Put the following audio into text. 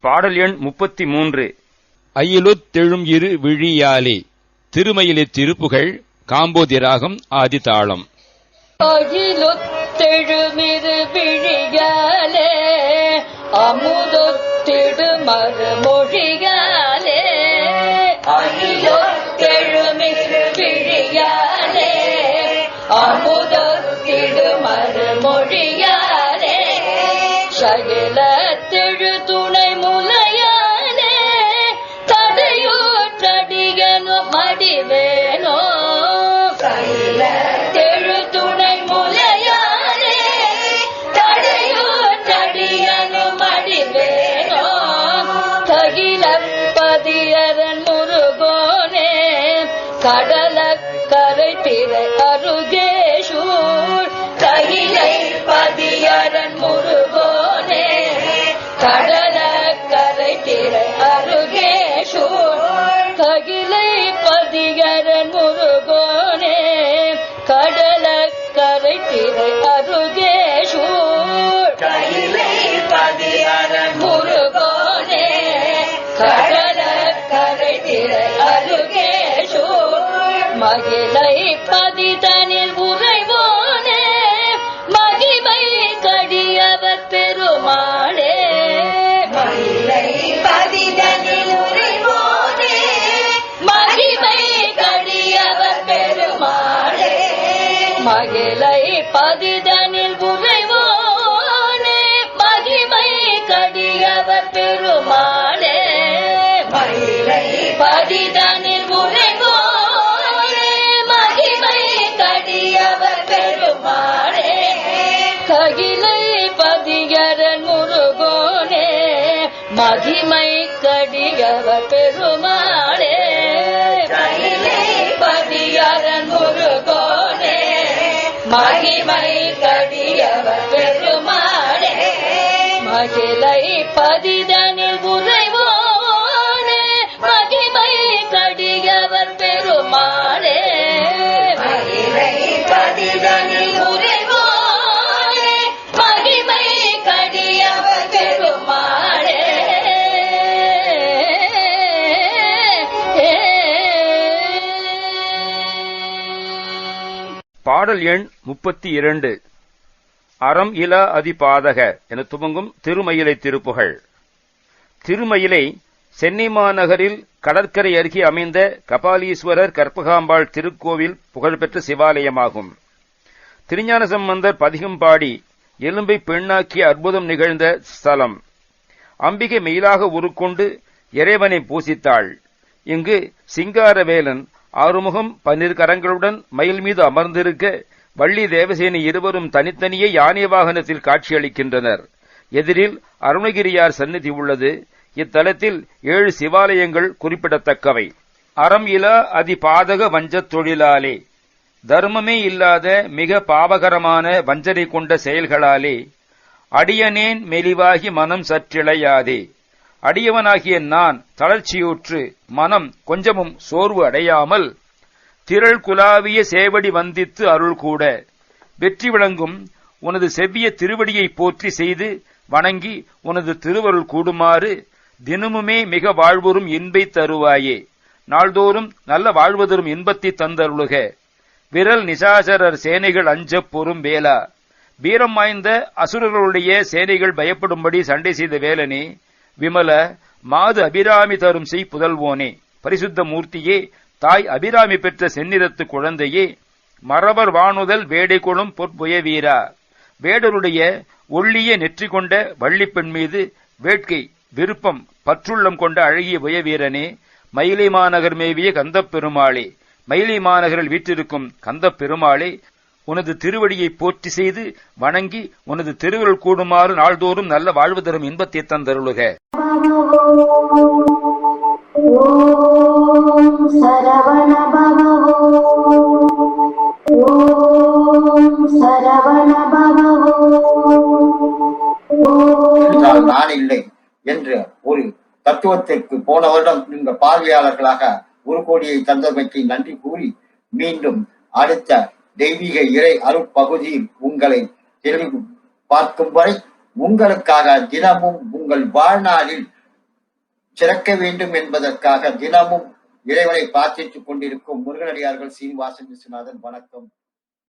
பாடல் எண் முப்பத்தி மூன்று அயிலுத்தெழும் இரு விழியாலே திருமயிலை திருப்புகழ் காம்போதி ராகம் ஆதிதாளம் அகிலொத்தெழுமிரு விழியாலே அமுதொத்திடுமறு மொழியாலே அகிலொத்தெழுமிரு விழியாலே அமுதொத்திடுமறு மொழியாலே சய கடல கரை திரை அருகேஷூர் தகிலை பதியரன் முருகோனே. கடல கரை திரை அருகேஷூர் தகிலை பதியரன் முருகோனே. கடல கரை திரை மகிழை பதிதனில் உறைவோனே மகிமை கடியவர் பெருமாளே. மகிழை பதிதனில் உறைவோனே மகிமை கடியவர் பெருமாளே. மகிழை பதிதனில் உறைவோனே மகிமை கடியவர் பெருமாளே. மகிழை பதிதனில் மகிமை கடியவர் பெருமாளே பதியரன் முருகோனே. மகிமை கடியவர் பெருமாளே மகிழை பதிதனில் பாடல் எண் முப்பத்தி இரண்டு. அறம் இலா அதிபாதக என துவங்கும் திருமயிலை திருப்புகழ் திருமயிலை சென்னை மாநகரில் கடற்கரை அருகே அமைந்த கபாலீஸ்வரர் கற்பகாம்பாள் திருக்கோவில் புகழ்பெற்ற சிவாலயமாகும். திருஞான சம்பந்தர் பதிகம் பாடி எலும்பை பெண்ணாக்கிய அற்புதம் நிகழ்ந்த ஸ்தலம். அம்பிகை மெயிலாக உருக்கொண்டு இறைவனை பூசித்தாள். இங்கு சிங்காரவேலன் ஆறுமுகம் பன்னிரு கரங்களுடன் மயில் மீது அமர்ந்திருக்க வள்ளி தேவசேனி இருவரும் தனித்தனியே யானை வாகனத்தில் காட்சியளிக்கின்றனர். எதிரில் அருணகிரியார் சந்நிதி உள்ளது. இத்தலத்தில் ஏழு சிவாலயங்கள் குறிப்பிடத்தக்கவை. அறம் இலா அதிபாதக வஞ்சத் தொழிலாலே. தர்மமே இல்லாத மிக பாவகரமான வஞ்சனை கொண்ட செயல்களாலே. அடியனேன் மெலிவாகி மனம் சற்றிளையாதே. அடியவனாகிய நான் தளர்ச்சியுற்று மனம் கொஞ்சமும் சோர்வு அடையாமல் திரள் குலாவிய சேவடி வந்தித்து அருள் கூட வெற்றி விளங்கும் உனது செவ்விய திருவடியை போற்றி செய்து வணங்கி உனது திருவருள் கூடுமாறு தினமுமே மிக வாழ்வரும் இன்பை தருவாயே. நாள்தோறும் நல்ல வாழ்வதரும் இன்பத்தை தந்தருளுக. விரல் நிசாசரர் சேனைகள் அஞ்சப் பொறும் வேலா வீரம் வாய்ந்த அசுரர்களுடைய சேனைகள் பயப்படும்படி சண்டை செய்த வேலனே விமல மாது அபிராமி தரும் செய் புதல்வோனே பரிசுத்த மூர்த்தியே தாய் அபிராமி பெற்ற செந்நிறத்து குழந்தையே மறவர் வானுதல் வேடை கொளும் பொற்புய வீரா. வேடருடைய ஒள்ளிய நெற்றி கொண்ட வள்ளிப்பெண் மீது வேட்கை விருப்பம் பற்றுள்ளம் கொண்ட அழகிய புயவீரனே மயிலை மாநகர் மேவிய கந்தப் பெருமாளே மயிலை மாநகரில் வீற்றிருக்கும் கந்தப் பெருமாளே உனது திருவடியை போற்றி செய்து வணங்கி உனது திருவருள் கூடுமாறு நாள்தோறும் நல்ல வாழ்வு தரும் இன்பத்தை தந்தருளுக. நான் இல்லை என்ற ஒரு தத்துவத்தை எங்களுக்கு போன வருடம் நீங்க பார்வையாளர்களாக ஒரு கோடியை தந்தமைக்கு நன்றி கூறி மீண்டும் அடுத்த தெய்வீக இறை அருட்பகுதியில் உங்களை தெளிவு பார்க்கும் வரை உங்களுக்காக தினமும் உங்கள் வாழ்நாளில் சிறக்க வேண்டும் என்பதற்காக தினமும் இறைவனை பிரார்த்தித்துக் கொண்டிருக்கும் முருகனடியார்கள் சீனிவாசன் விஸ்வநாதன். வணக்கம்.